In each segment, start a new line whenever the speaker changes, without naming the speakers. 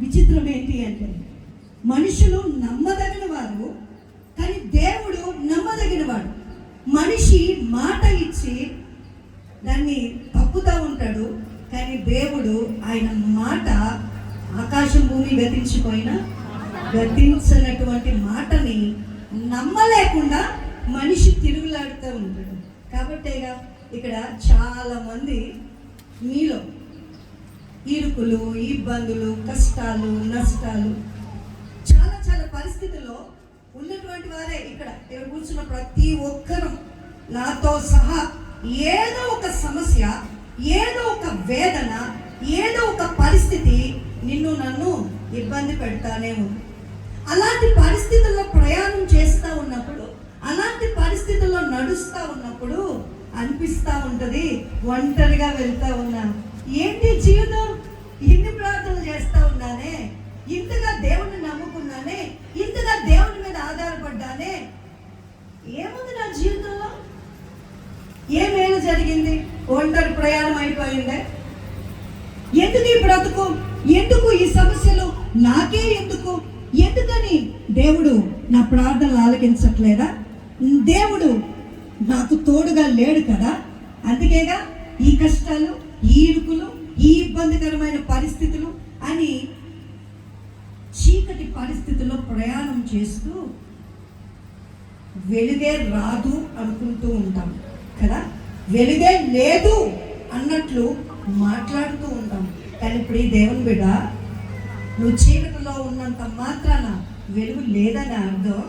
విచిత్రం ఏంటి అంటే మనుషులు నమ్మదగిన వారు కానీ దేవుడు నమ్మదగిన వాడు. మనిషి మాట ఇచ్చి దాన్ని తప్పుతూ ఉంటాడు కానీ దేవుడు ఆయన మాట ఆకాశం భూమి గతించిపోయినా గతించినటువంటి మాటని నమ్మలేకుండా మనిషి తిరుగులాడుతూ ఉంటాడు. కాబట్టేగా ఇక్కడ చాలామంది మీలో ఇరుకులు ఇబ్బందులు కష్టాలు నష్టాలు. చాలా చాలా పరిస్థితుల్లో ఉన్నటువంటి వారే ఇక్కడ. ఇక్కడ కూర్చున్న ప్రతి ఒక్కరూ నాతో సహా ఏదో ఒక సమస్య ఏదో ఒక వేదన ఏదో ఒక పరిస్థితి నిన్ను నన్ను ఇబ్బంది పెడతానే ఉంది. అలాంటి పరిస్థితుల్లో ప్రయాణం చేస్తూ ఉన్నప్పుడు అలాంటి పరిస్థితుల్లో నడుస్తూ ఉన్నప్పుడు అనిపిస్తూ ఉంటుంది ఒంటరిగా వెళ్తూ ఉన్నా ఏంటి జీవితం? ఇన్ని ప్రార్థనలు చేస్తూ ఉన్నానే? ఇంతగా దేవుణ్ణి నమ్ముకున్నానే? ఇంతగా దేవుని మీద ఆధారపడ్డానే? ఏముంది నా జీవితంలో? ఏమేమి జరిగింది? ఒంటరి ప్రయాణం అయిపోయిందే? ఎందుకు ఈ బ్రతుకు? ఎందుకు ఈ సమస్యలు? నాకే ఎందుకు? ఎందుకని దేవుడు నా ప్రార్థనలు ఆలకించట్లేదా? దేవుడు నాకు తోడుగా లేడు కదా? అందుకేగా ఈ కష్టాలు? ఈ ఇరుకులు ఈ ఇబ్బందికరమైన పరిస్థితులు అని చీకటి పరిస్థితుల్లో ప్రయాణం చేస్తూ వెలుగే రాదు అనుకుంటూ ఉంటాం కదా? వెలుగే లేదు అన్నట్లు మాట్లాడుతూ ఉంటాం. కానీ ఇప్పుడు ఈ దేవుని బిడ్డ నువ్వు చీకటిలో ఉన్నంత మాత్రాన వెలుగు లేదని అర్థం?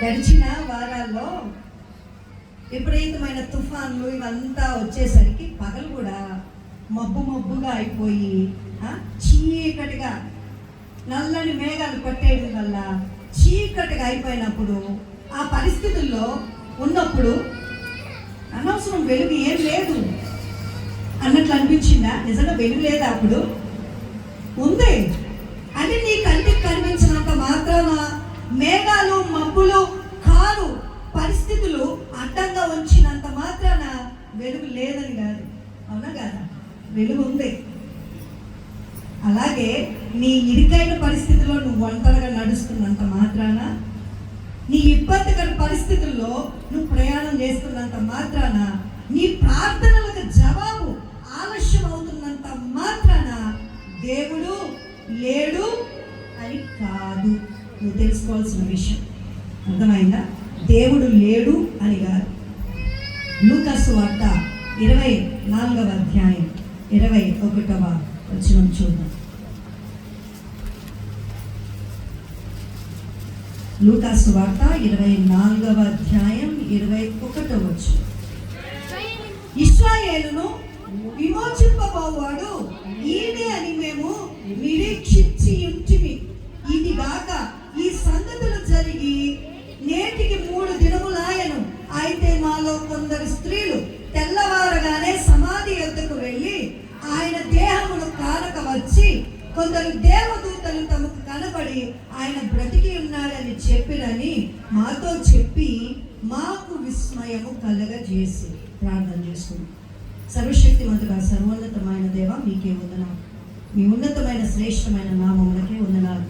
గడిచిన వారాల్లో విపరీతమైన తుఫాన్లు ఇవంతా వచ్చేసరికి పగలు కూడా మబ్బు మబ్బుగా అయిపోయి చీకటిగా నల్లని మేఘాలు పట్టేయడం వల్ల చీకటిగా అయిపోయినప్పుడు ఆ పరిస్థితుల్లో ఉన్నప్పుడు అనవసరం వెలుగు ఏం లేదు. అన్నట్లు అనిపించిందా? నిజంగా వెలుగు లేదా అప్పుడు? ఉంది. అది నీ కంటికి కనిపించినంత మాత్రాన మేఘాలు మబ్బులు కారు పరిస్థితులు అడ్డంగా ఉంచినంత మాత్రాన వెలుగు లేదని కాదు. అవునా కాదా? వెలుగు ఉంది. అలాగే నీ ఇరుకైన పరిస్థితిలో నువ్వు ఒంటరిగా నడుస్తున్నంత మాత్రాన నీ ఇబ్బందికర పరిస్థితుల్లో నువ్వు ప్రయాణం చేస్తున్నంత మాత్రాన నీ ప్రార్థనలకు జవాబు ఆలస్యం అవుతున్నంత మాత్రాన దేవుడు లేడు అని కాదు. నువ్వు తెలుసుకోవాల్సిన విషయం. అర్థమైందా? దేవుడు లేడు అని గారు లూకస్ వార్త ఇరవై నాలుగవ అధ్యాయం ఇరవై ఒకటవ వచ్చిన చూద్దాం. లూకాసు వార్త ఇరవై నాలుగవ అధ్యాయం ఇరవై ఒకటవ వచ్చు ఇస్రాయేలును విమోచింపబోవాడు ఈయనే అని మేము నిరీక్షించి ఉంటిమి ఇది గాక ఈ సంగతులు జరిగి నేటికి మూడు దినములాయను. అయితే మాలో కొందరు స్త్రీలు తెల్లవారగానే సమాధి ఎద్దుకు వెళ్ళి ఆయన దేహమును కానక వచ్చి కొందరు దేవదూతలు తమకు కనబడి ఆయన బ్రతికి ఉన్నాడని చెప్పిరని మాతో చెప్పి మాకు విస్మయము కలగజేసి ప్రార్థన చేసుకున్నాం. సర్వశక్తివంతుగా సర్వోన్నతమైన దేవ మీకే వందనాలు. మీ ఉన్నతమైన శ్రేష్టమైన నామములకే వందనాలు.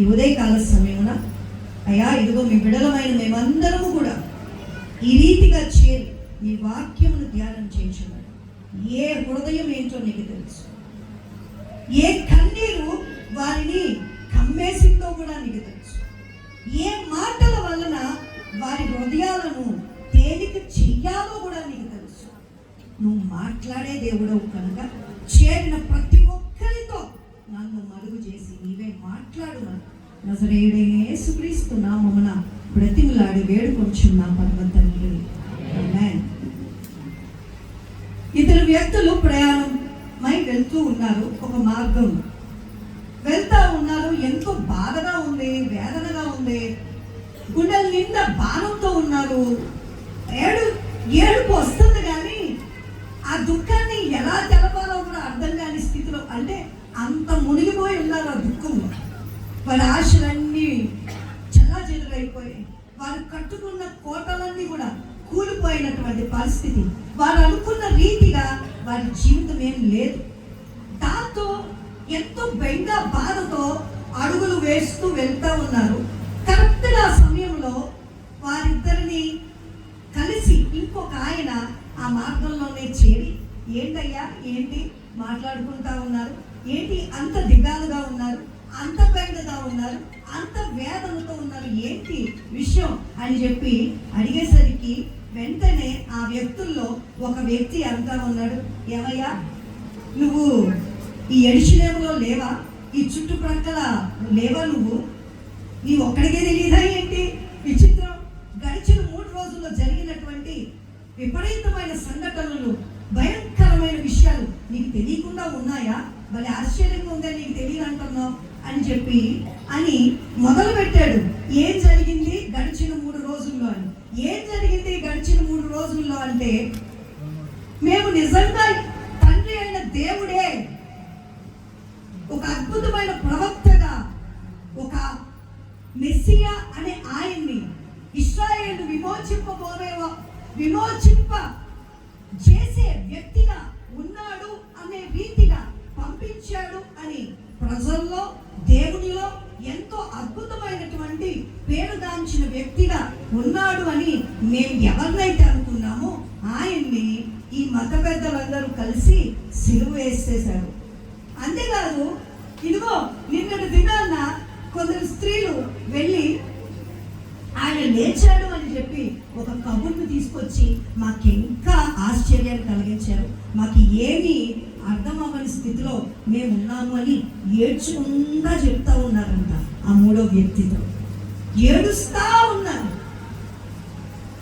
ఈ ఉదయకాల సమయమున అయ్యా ఇదిగో మీ బిడలమైన మేమందరము కూడా ఈ రీతిగా చేరి మీ వాక్యమును ధ్యానం చేయించున్నాడు ఏ హృదయం ఏంటో నీకు తెలుసు. ఏ కన్నీరు వారిని కమ్మేసిందో కూడా నీకు తెలుసు. ఏ మాటల వలన వారి హృదయాలను తేలిక చెయ్యాలో కూడా నీకు తెలుసు. నువ్వు మాట్లాడే దేవుడవు కనుక చేరిన ప్రతి ఒక్కరితో నన్ను మరుగు చేసి నీవే మాట్లాడు నజరేయుడైన యేసుక్రీస్తు నామమున బ్రతిమలాడి వేడుకొంచున్నా పర్వ తండ్రి ఇద్దరు వ్యక్తులు ప్రయాణమై వెళ్తూ ఉన్నారు. ఒక మార్గం. వెళ్తా ఉన్నారు. ఎంతో బాధగా ఉంది వేదనగా ఉంది. గుండెల నిండా బాణంతో ఉన్నారు. ఏడు ఏడుపు వస్తుంది కానీ ఆ దుఃఖాన్ని ఎలా తెలపాలో కూడా అర్థం కాని స్థితిలో అంటే అంత మునిగిపోయి ఉన్నారు ఆ దుఃఖంలో. వారి ఆశలన్నీ చల్లా వారు కట్టుకున్న కోటలన్నీ కూడా కూలిపోయినటువంటి పరిస్థితి. వారు అనుకున్న రీతిగా వారి జీవితం ఏం లేదు. దాంతో ఎంతో బెంగ బాధతో అడుగులు వేస్తూ వెళ్తూ ఉన్నారు. కరెక్ట్గా ఆ సమయంలో వారిద్దరిని కలిసి ఇంకొక ఆయన ఆ మార్గంలోనే చేరి ఏంటయ్యా ఏంటి? మాట్లాడుకుంటా ఉన్నారు. ఏంటి? అంత దిగాలుగా ఉన్నారు. అంత బెంగగా ఉన్నారు అంత వేదనతో ఉన్నారు ఏంటి విషయం అని చెప్పి అడిగేసరికి వెంటనే ఆ వ్యక్తుల్లో ఒక వ్యక్తి అంతా ఉన్నాడు. ఏమయ్యా నువ్వు ఈ ఎడిషిలేములో లేవా? ఈ చుట్టుప్రక్కల లేవా నువ్వు? నీ ఒక్కడికే తెలియదా ఏంటి? విచిత్రం. గడిచిన మూడు రోజుల్లో జరిగినటువంటి విపరీతమైన సంఘటనలు భయంకరమైన విషయాలు నీకు తెలియకుండా ఉన్నాయా? మరి ఆశ్చర్యంగా ఉందని నీకు తెలియదు అంటున్నావు అని చెప్పి అని మొదలు పెట్టాడు ఏం జరిగింది? గడిచిన మూడు రోజుల్లో అని. ఏం జరిగింది? గడిచిన మూడు రోజుల్లో అంటే మేము నిజంగా తండ్రి అయిన దేవుడే. ఒక అద్భుతమైన ప్రవక్తగా ఒక మెస్సియా అనే ఆయన్ని ఇస్రాయేల్ విమోచింపబోనే విమోచింప చేసే వ్యక్తి ఉన్నాడు అనే రీతిగా పంపించాడు అని ప్రజల్లో దేవునిలో ఎంతో అద్భుతమైనటువంటి పేరుగాంచిన వ్యక్తిగా ఉన్నాడు అని మేము ఎవరినైతే అనుకున్నామో ఆయన్ని ఈ మత పెద్దలందరూ కలిసి సిలువ వేసేశారు. అంతేకాదు ఇదిగో నిన్నటి దినాన్న కొందరు స్త్రీలు వెళ్ళి ఆయన లేచాడు అని చెప్పి ఒక కబుర్ను తీసుకొచ్చి మాకు ఇంకా ఆశ్చర్యాన్ని కలిగించారు. మాకు ఏమీ అర్థం అవ్వని స్థితిలో మేము ఉన్నాము అని ఏడ్చుకుండా చెప్తా ఉన్నారంట ఆ మూడో వ్యక్తితో. ఏడుస్తా ఉన్నారు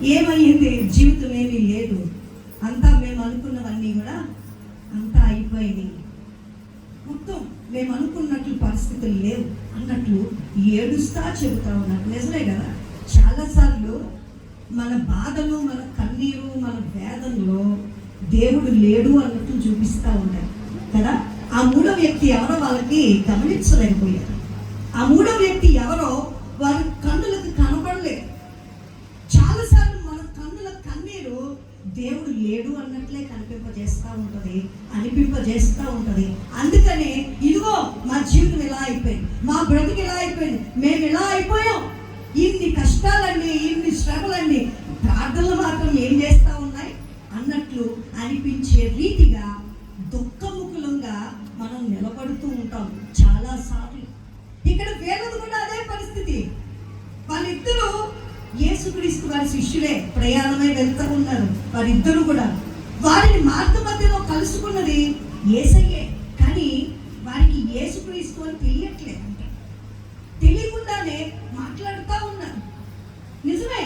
ఏమయ్యింది? జీవితం ఏమీ లేదు. అంతా మేము అనుకున్నవన్నీ కూడా అంతా అయిపోయింది మొత్తం మేము అనుకున్నట్లు పరిస్థితులు లేవు. అన్నట్లు ఏడుస్తా చెబుతా ఉన్నారు. నిజమే కదా? చాలాసార్లు మన బాధలు మన కన్నీరు మన వేదనలో దేవుడు లేడు అన్నట్టు చూపిస్తూ ఉంటారు. కదా? ఆ మూడో వ్యక్తి ఎవరో వాళ్ళకి గమనించలేకపోయారు. ఆ మూడో వ్యక్తి ఎవరో వారి కన్నులకు కన చాలాసార్లు మన కన్నుల కన్నీరు దేవుడు లేడు అన్నట్లే కనిపింపజేస్తూ ఉంటుంది అనిపింపజేస్తూ ఉంటుంది. అందుకనే ఇదిగో మా జీవితం ఇలా అయిపోయింది మా బ్రతుకు ఇలా అయిపోయింది మేము ఇలా అయిపోయాం. ఇన్ని కష్టాలు వారి శిష్యులే ప్రయాణమై వెళ్తూ ఉన్నారు వారిద్దరూ కూడా వారిని మార్గ మధ్యలో కలుసుకున్నది ఏసయ్యే. కానీ వారికి ఏసుక్రీస్తు అని తెలియట్లేదు తెలియకుండానే మాట్లాడుతూ ఉన్నారు. నిజమే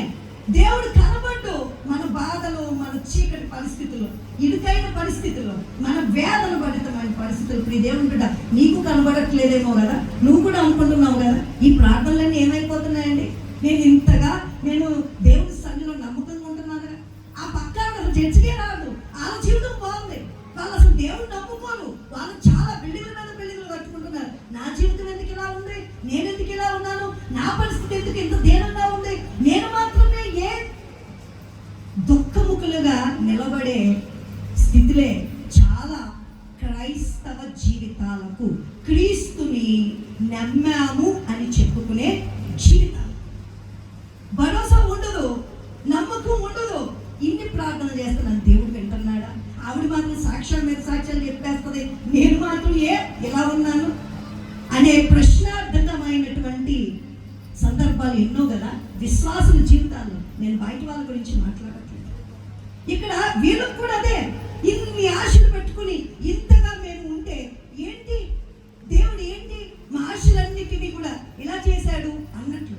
దేవుడు కనబడ్డు మన బాధలు మన చీకటి పరిస్థితులు ఇరుకైన పరిస్థితుల్లో మన వేదన భరితమైన పరిస్థితులు. ఇప్పుడు ఈ దేవుడు కూడా నీకు కనబడట్లేదేమో కదా? నువ్వు కూడా అనుకుంటున్నావు కదా? ఈ ప్రార్థనలన్నీ ఏమైపోతున్నాయండి? నేను ఇంతగా నేను ఇంత దీనంగా ఉంది నేను మాత్రమే ఏ దుఃఖముఖులుగా నిలబడే స్థితిలే చాలా క్రైస్తవ జీవితాలకు క్రీస్తుని నమ్మాము అని చెప్పుకునే జీవితాలు భరోసా ఉండదు నమ్మకం ఉండదు ఇన్ని ప్రార్థన చేస్తున్నాను దేవుడు వింటున్నాడా ఆవిడ మాత్రం సాక్ష్యాల మీద సాక్ష్యాలు చెప్పేస్తుంది నేను మాత్రం ఏ ఎలా ఉన్నాను అనే ప్రశ్నార్థకమైనటువంటి సందర్భాలు ఎన్నో కదా విశ్వాసుల జీవితాలు నేను బయట వాళ్ళ గురించి మాట్లాడట్లేదు ఇక్కడ వీళ్ళకు కూడా అదే. ఇన్ని ఆశలు పెట్టుకుని ఇంతగా మేము ఉంటే ఏంటి? దేవుడు ఏంటి? మా ఆశలన్నిటినీ కూడా ఇలా చేశాడు అన్నట్లు.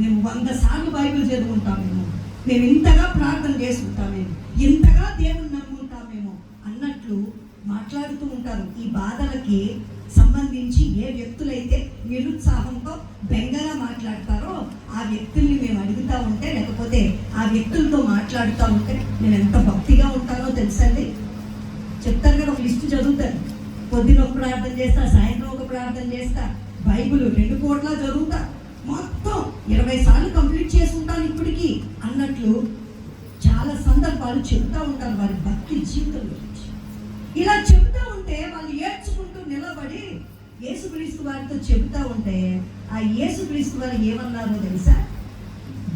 మేము వంద సార్లు బైబిల్ చదువుకుంటామేమో. మేము ఇంతగా ప్రార్థన చేసుకుంటామేమో. ఇంతగా దేవుని నమ్ముకుంటామేమో అన్నట్లు మాట్లాడుతూ ఉంటారు. ఈ బాధలకి సంబంధించి ఏ వ్యక్తులైతే నిరుత్సాహంతో బెంగగా మాట్లాడతారో ఆ వ్యక్తుల్ని మేము అడుగుతూ ఉంటే లేకపోతే ఆ వ్యక్తులతో మాట్లాడుతూ ఉంటే నేను ఎంత భక్తిగా ఉంటానో తెలుసండి? చెప్తాను కదా ఒక లిస్టు చదువుతాను. పొద్దున ఒక ప్రార్థన చేస్తా సాయంత్రం ఒక ప్రార్థన చేస్తా బైబుల్ రెండు కోట్ల చదువుతా. మొత్తం ఇరవై సార్లు కంప్లీట్ చేసుకుంటాను ఇప్పటికీ. అన్నట్లు చాలా సందర్భాలు చెప్తూ ఉంటారు వారి భక్తి జీవితం గురించి ఇలా చెప్తూ ఉంటే వాళ్ళు ఏ యేసుక్రీస్తు వారితో చెబుతా ఉంటే ఆ యేసుక్రీస్తు వారు ఏమన్నారో తెలుసా?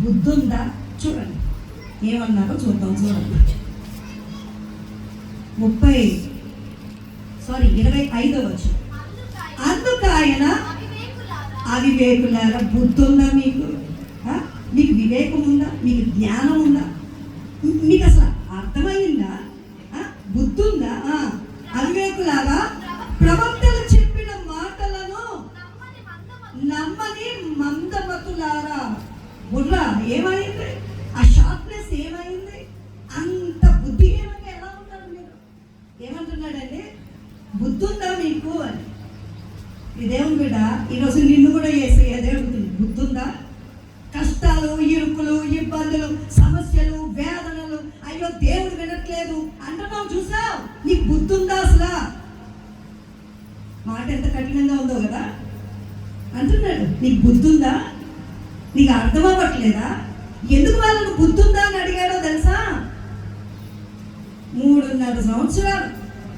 బుద్ధుందా? చూడండి. ఏమన్నారో చూద్దాం చూడండి. ముప్పై సారీ ఇరవై ఐదో వచ్చు అందుకు ఆయన అవివేకులారా బుద్ధుందా మీకు? మీకు వివేకం ఉందా మీకు జ్ఞానం ఉందా మీకు అసలు అర్థమైందా? బుద్ధుందా? బుద్ధి ఏమైంది? ఆ షార్ప్నెస్ ఏమైంది? అంత బుద్ధిహీనంగా ఎలా ఉంటారు మీరు? ఏమంటున్నాడండి బుద్ధి ఉందా మీకు? అని. ఇదేమి బిడ్డ ఈరోజు నిన్ను కూడా వేసే దేవుడు బుద్ధి ఉందా కష్టాలు ఇరుకులు ఇబ్బందులు సమస్యలు వేదనలు అయ్యో దేవుడు వినట్లేదు. అంటున్నావు చూసావు? నీకు బుద్ధి ఉందా అసలు? మాట ఎంత కఠినంగా ఉందో కదా? అంటున్నాడు నీకు బుద్ధి ఉందా నీకు అర్థం అవ్వట్లేదా ఎందుకు వాళ్ళను గుర్తుందా అని అడిగాడో తెలుసా? మూడున్నర సంవత్సరాలు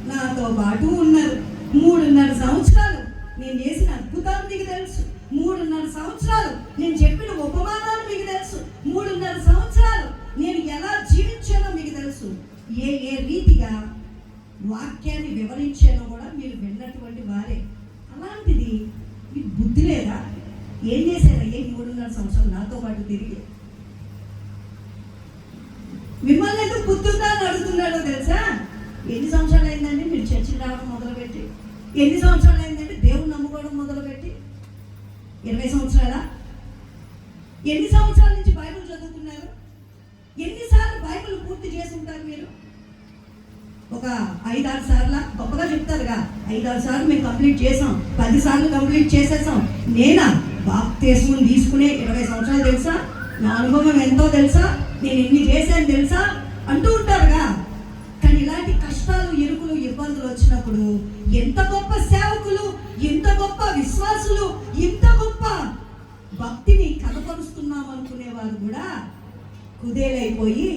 నాతో పాటు ఉన్నారు. మూడున్నర సంవత్సరాలు నేను చేసిన అద్భుతాలు మీకు తెలుసు. మూడున్నర సంవత్సరాలు నేను చెప్పిన ఉపమానాలు మీకు తెలుసు. మూడున్నర సంవత్సరాలు నేను ఎలా జీవించానో మీకు తెలుసు. ఏ ఏ రీతిగా వాక్యాన్ని వివరించానో కూడా మీరు విన్నటువంటి వారే. అలాంటిది మీకు బుద్ధి లేదా? ఏం చేశారు? మూడున్నర సంవత్సరం నాతో పాటు తిరిగి. మిమ్మల్ని అయితే బుద్ధుందా అని అడుగుతున్నాడో తెలుసా? ఎన్ని సంవత్సరాలు అయిందండి మీరు చర్చికి రావడం మొదలుపెట్టి? ఎన్ని సంవత్సరాలు అయిందంటే దేవుని నమ్ముకోవడం మొదలుపెట్టి? ఇరవై సంవత్సరాలా? ఎన్ని సంవత్సరాల నుంచి బైబిల్ చదువుతున్నారు? ఎన్నిసార్లు బైబిల్ పూర్తి చేసి ఉంటారు మీరు? ఒక ఐదారు సార్లు? గొప్పగా చెప్తారుగా. ఐదారు సార్లు మేము కంప్లీట్ చేసాం. పది సార్లు కంప్లీట్ చేసేసాం. నేనా? బాప్తేశం తీసుకునే ఇరవై సంవత్సరాలు తెలుసా? నా అనుభవం ఎంతో తెలుసా? నేను ఎన్ని చేశాను తెలుసా? అంటూ ఉంటారుగా. కానీ ఇలాంటి కష్టాలు ఎరుకులు ఇబ్బందులు వచ్చినప్పుడు ఎంత గొప్ప సేవకులు ఎంత గొప్ప విశ్వాసులు ఇంత గొప్ప భక్తిని కనపరుస్తున్నాం అనుకునేవారు కూడా కుదేలైపోయి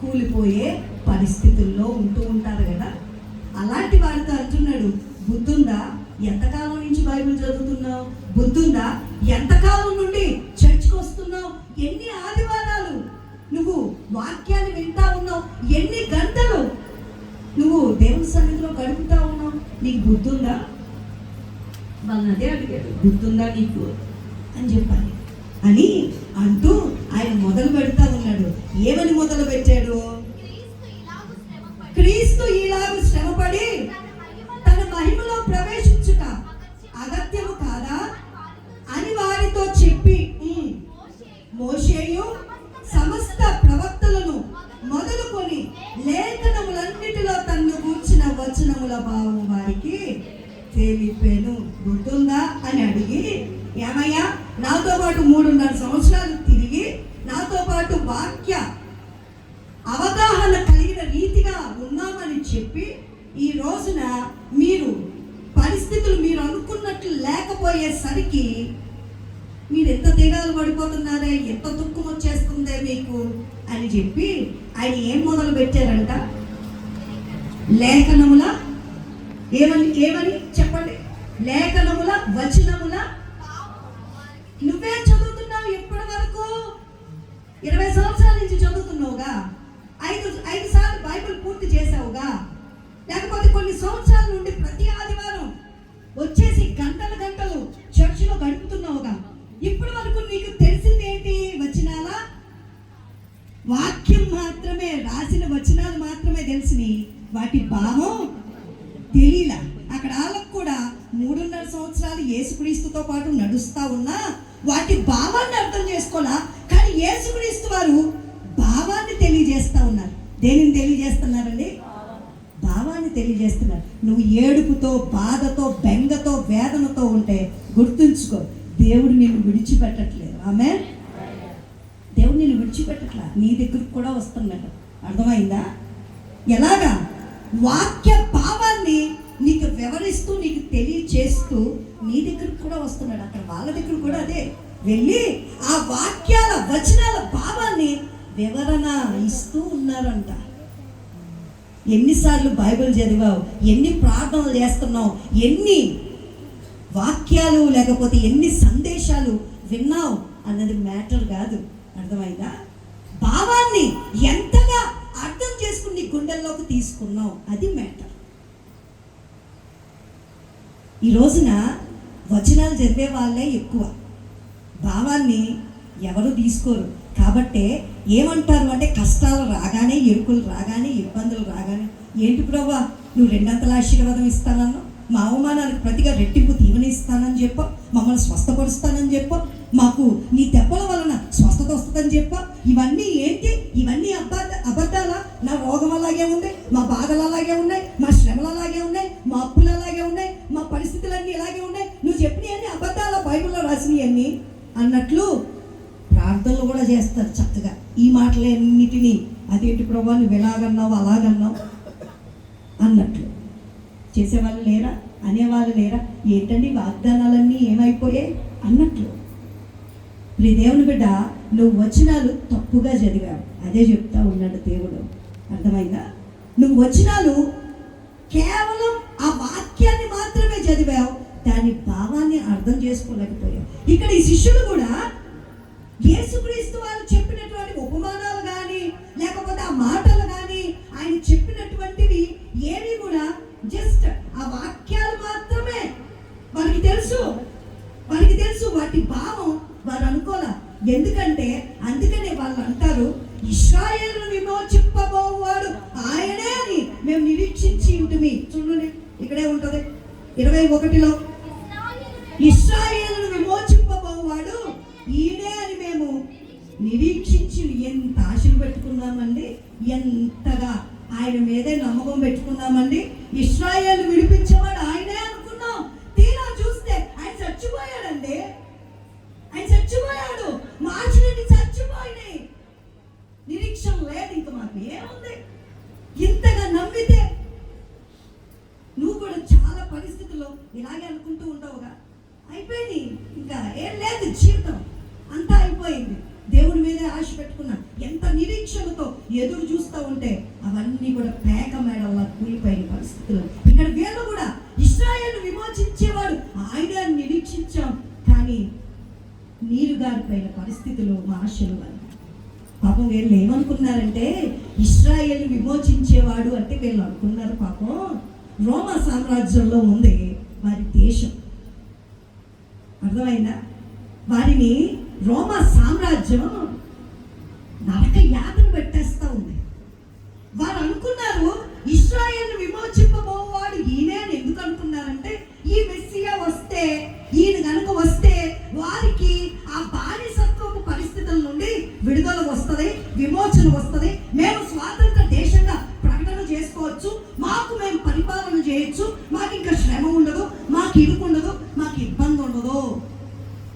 కూలిపోయే పరిస్థితుల్లో ఉంటూ ఉంటారు కదా. అలాంటి వారితో అంటున్నాడు బుద్ధుందా? ఎంతకాలం నుంచి బైబిల్ చదువుతున్నావు? బుద్ధుందా? ఎంతకాలం నుండి చర్చ్కి వస్తున్నావు? ఎన్ని ఆదివారాలు నువ్వు వాక్యాన్ని వింటా ఉన్నావు? ఎన్ని గంటలు నువ్వు దేవుని సన్నిధిలో గడుపుతా ఉన్నావు? నీకు బుద్ధుందా? వాళ్ళని అదే అడిగాడు బుద్ధుందా నీకు? అని చెప్పాలి. అని అంటూ ఆయన మొదలు పెడతా ఉన్నాడు. ఏమని మొదలు పెట్టాడు? పోయేసరికి మీరు ఎంత దిగాలు పడిపోతున్నారే ఎంత దుఃఖం వచ్చేస్తుందే మీకు అని చెప్పి ఆయన ఏం మొదలు పెట్టారంట? లేఖనముల ఏమని ఏమని చెప్పండి? లేఖనముల వచనముల? నువ్వే చదువుతున్నావు ఎప్పటి వరకు ఇరవై సంవత్సరాల నుంచి చదువుతున్నావుగా? ఐదు ఐదు సార్లు బైబిల్ పూర్తి చేసావుగా లేకపోతే కొన్ని సంవత్సరాల నుండి ప్రతి ఆదివారం వచ్చేసి గంటలు గంటలు చర్చిలో గడుపుతున్నావుగా. ఇప్పటి వరకు నీకు తెలిసింది ఏంటి వచనాలా? వాక్యం మాత్రమే రాసిన వచనాలు మాత్రమే తెలిసినాయి వాటి భావం తెలియలా. అక్కడ వాళ్ళకు కూడా మూడున్నర సంవత్సరాలు యేసుక్రీస్తుతో పాటు నడుస్తా ఉన్నా వాటి భావాన్ని అర్థం చేసుకోలా కానీ యేసుక్రీస్తు వారు భావాన్ని తెలియజేస్తా ఉన్నారు. దేనిని తెలియజేస్తున్నారండి? తెలియజేస్తున్నాడు నువ్వు ఏడుపుతో బాధతో బెంగతో వేదనతో ఉంటే గుర్తుంచుకో దేవుడు నిన్ను విడిచిపెట్టట్లేదు. ఆమె దేవుడు నిన్ను విడిచిపెట్టట్లా? నీ దగ్గరకు కూడా వస్తున్నాడు. అర్థమైందా? ఎలాగా? వాక్య భావాన్ని నీకు వివరిస్తూ నీకు తెలియచేస్తూ నీ దగ్గరకు కూడా వస్తున్నాడు. అక్కడ వాళ్ళ దగ్గర కూడా అదే. వెళ్ళి ఆ వాక్యాల వచనాల భావాన్ని వివరణ ఇస్తూ ఉన్నారంట. ఎన్నిసార్లు బైబిల్ చదివావు? ఎన్ని ప్రార్థనలు చేస్తున్నావు? ఎన్ని వాక్యాలు లేకపోతే ఎన్ని సందేశాలు విన్నావు? అన్నది మ్యాటర్ కాదు. అర్థమైందా? భావాన్ని ఎంతగా అర్థం చేసుకుని నీ గుండెల్లోకి తీసుకున్నావు? అది మ్యాటర్. ఈ రోజున వచనాలు చదివే వాళ్ళే ఎక్కువ. భావాన్ని ఎవరు తీసుకోరు. కాబట్టే ఏమంటారు అంటే కష్టాలు రాగానే ఎరుకులు రాగానే ఇబ్బందులు రాగానే ఏంటి ప్రభా నువ్వు రెండంతల ఆశీర్వాదం ఇస్తానన్నా మా అవమానానికి ప్రతిగా రెట్టింపు దీవెన ఇస్తానని మమ్మల్ని స్వస్థపరుస్తానని చెప్ప మాకు నీ దెబ్బల వలన స్వస్థత వస్తుందని చెప్ప. ఇవన్నీ ఏంటి? ఇవన్నీ అబద్ధ అబద్ధాలా? నా రోగం అలాగే ఉంది మా బాధలు అలాగే ఉన్నాయి మా శ్రమలు అలాగే ఉన్నాయి మా అప్పులు అలాగే ఉన్నాయి మా పరిస్థితులన్నీ ఇలాగే ఉన్నాయి. నువ్వు చెప్పినవన్నీ అబద్ధాల బైబిల్లో రాసినవన్నీ అన్నట్లు ప్రార్థనలు కూడా చేస్తారు చక్కగా. ఈ మాటలన్నిటినీ అదేంటి ప్రభా నువ్వు ఎలాగన్నావు అలాగన్నావు? అన్నట్లు. చేసేవాళ్ళు లేరా? అనేవాళ్ళు లేరా? ఏంటండి వాగ్దానాలన్నీ ఏమైపోయాయి? అన్నట్లు. ప్రియ దేవుని బిడ్డ నువ్వు వచనాలు తప్పుగా చదివావు. అదే చెప్తా ఉన్నాడు దేవుడు. అర్థమైందా? నువ్వు వచనాలు కేవలం ఆ వాక్యాన్ని మాత్రమే చదివావు దాని భావాన్ని అర్థం చేసుకోలేకపోయావు. ఇక్కడ ఈ శిష్యులు కూడా యేసుక్రీస్తు వారు చెప్పినటువంటి ఉపమానాలు కానీ లేకపోతే ఆ మాటలు కానీ ఆయన చెప్పినటువంటివి ఏవి కూడా జస్ట్ ఆ వాక్యాలు మాత్రమే. వారికి తెలుసు. వారికి తెలుసు. వాటి భావం వారు అనుకోలే. ఎందుకంటే అందుకనే వాళ్ళు అంటారు ఇస్రాయేల్ విమోచింపబోవాడు ఆయనే అని మేము నిరీక్షించి ఉంటుంది చూడండి ఇక్కడే ఉంటుంది. ఇరవై ఒకటిలో ఇస్రాయేల్ విమోచింపబోవాడు ఈయన నిరీక్షించి ఎంత ఆశలు పెట్టుకుందామండి ఎంతగా ఆయన మీదే నమ్మకం పెట్టుకుందామండి ఇస్రాయేల్ విడి ఎదురు చూస్తూ ఉంటే అవన్నీ కూడా పేక మేడల్లా కూలిపోయిన పరిస్థితులు. ఇక్కడ వీళ్ళు కూడా ఇస్రాయల్ను విమోచించేవాడు. ఆయన నిరీక్షించాం. కానీ నీరు గారిపోయిన పరిస్థితులు మా ఆశలు వల్ల పాపం వీళ్ళు ఏమనుకున్నారంటే ఇస్రాయేల్ విమోచించేవాడు అంటే వీళ్ళు అనుకున్నారు పాపం. రోమా సామ్రాజ్యంలో ఉంది వారి దేశం. అర్థమైందా? వారిని రోమా సామ్రాజ్యం నరక యాతన పెట్టేస్తా వారు అనుకున్నారు ఇస్రాయల్ విమోచింపబోవాడు ఈయనే అని ఎందుకు అనుకున్నారంటే ఈ మెస్సియా వస్తే ఈయన కనుక వస్తే వారికి ఆ బానిసత్వపు పరిస్థితుల నుండి విడుదల వస్తుంది విమోచన వస్తుంది. మేము స్వాతంత్ర దేశంగా ప్రకటన చేసుకోవచ్చు మాకు మేము పరిపాలన చేయొచ్చు మాకు ఇంకా శ్రమ ఉండదు మాకు ఇరుకు ఉండదు మాకు ఇబ్బంది ఉండదు.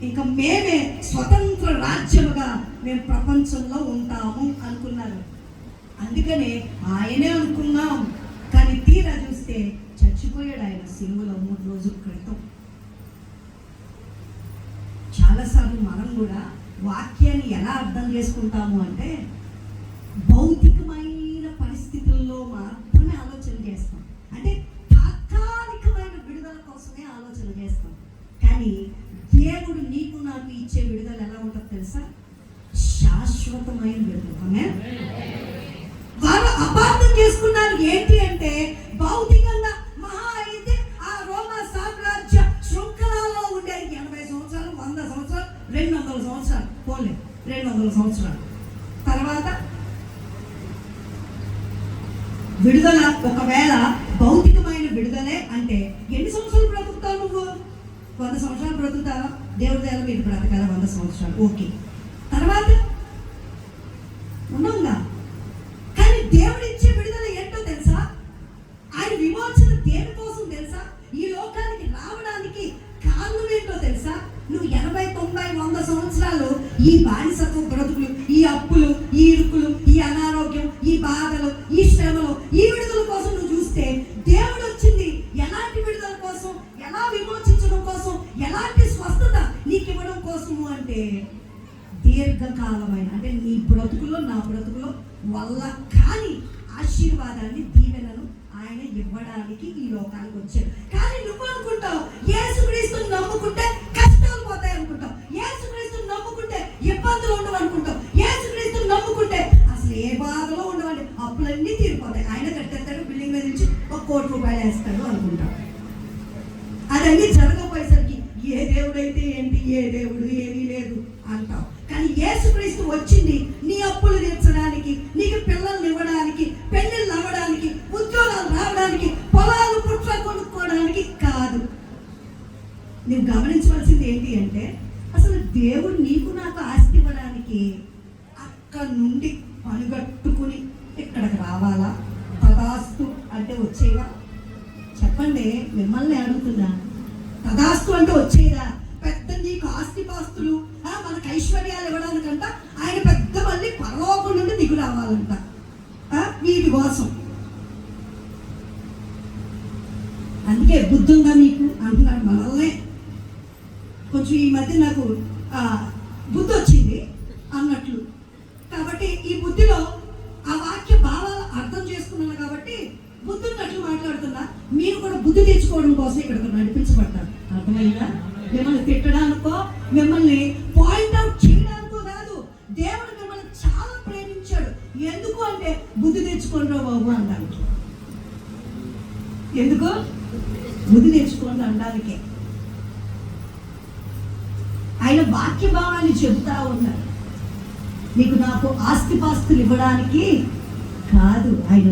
ఇంకా మేమే స్వతంత్ర రాజ్యముగా మేము ప్రపంచంలో ఉంటాము అనుకున్నారు. అందుకనే ఆయనే అనుకున్నాం. కానీ తీరా చూస్తే చచ్చిపోయాడు ఆయన సిలువలో మూడు రోజుల క్రితం. చాలాసార్లు మనం కూడా వాక్యాన్ని ఎలా అర్థం చేసుకుంటాము అంటే భౌతికమైన పరిస్థితుల్లో మాత్రమే ఆలోచన చేస్తాం. అంటే తాత్కాలికమైన విడుదల కోసమే ఆలోచన చేస్తాం. కానీ దేవుడు నీకు నాకు ఇచ్చే విడుదల ఎలా ఉంటుందో తెలుసా? శాశ్వతమైన విడుదల. అర్థం చేసుకున్నారు. ఏంటి అంటే భౌతికంగా మహా అయితే ఆ రోమా సామ్రాజ్య శృంఖలాలో ఉండేది ఎనభై సంవత్సరాలు వంద సంవత్సరాలు రెండు వందల సంవత్సరాలు. పోలే రెండు వందల సంవత్సరాలు. తర్వాత విడుదల ఒకవేళ భౌతికమైన విడుదలే అంటే ఎన్ని సంవత్సరాలు బ్రతుకుతావు నువ్వు? వంద సంవత్సరాలు బ్రతుకుతావా? దేవుడి దగ్గర మీరు బ్రతకాల? వంద సంవత్సరాలు. ఓకే. యేసుక్రీస్తు వచ్చింది. నీకు అంటున్నాడు మనల్ని కొంచెం ఈ మధ్య నాకు బుద్ధి వచ్చింది అన్నట్లు. కాబట్టి ఈ బుద్ధిలో ఆ వాక్య భావాలు అర్థం చేసుకున్నాను కాబట్టి బుద్ధి ఉన్నట్లు మాట్లాడుతున్నా. మీరు కూడా బుద్ధి తెచ్చుకోవడం కోసం ఇక్కడ నడిపించబడ్డారు అర్థమైందా? మిమ్మల్ని తిట్టడానికో మిమ్మల్ని పాయింట్అవుట్ చేయడానికో కాదు దేవుడు మిమ్మల్ని చాలా ప్రేమించాడు. ఎందుకు అంటే బుద్ధి తెచ్చుకోండి బాబు అనడానికి ఎందుకు? బుద్ధి తెచ్చుకోండి అనడానికే. ఆయన వాక్య భావాన్ని చెబుతా ఉన్నారు. నీకు నాకు ఆస్తిపాస్తులు ఇవ్వడానికి కాదు ఆయన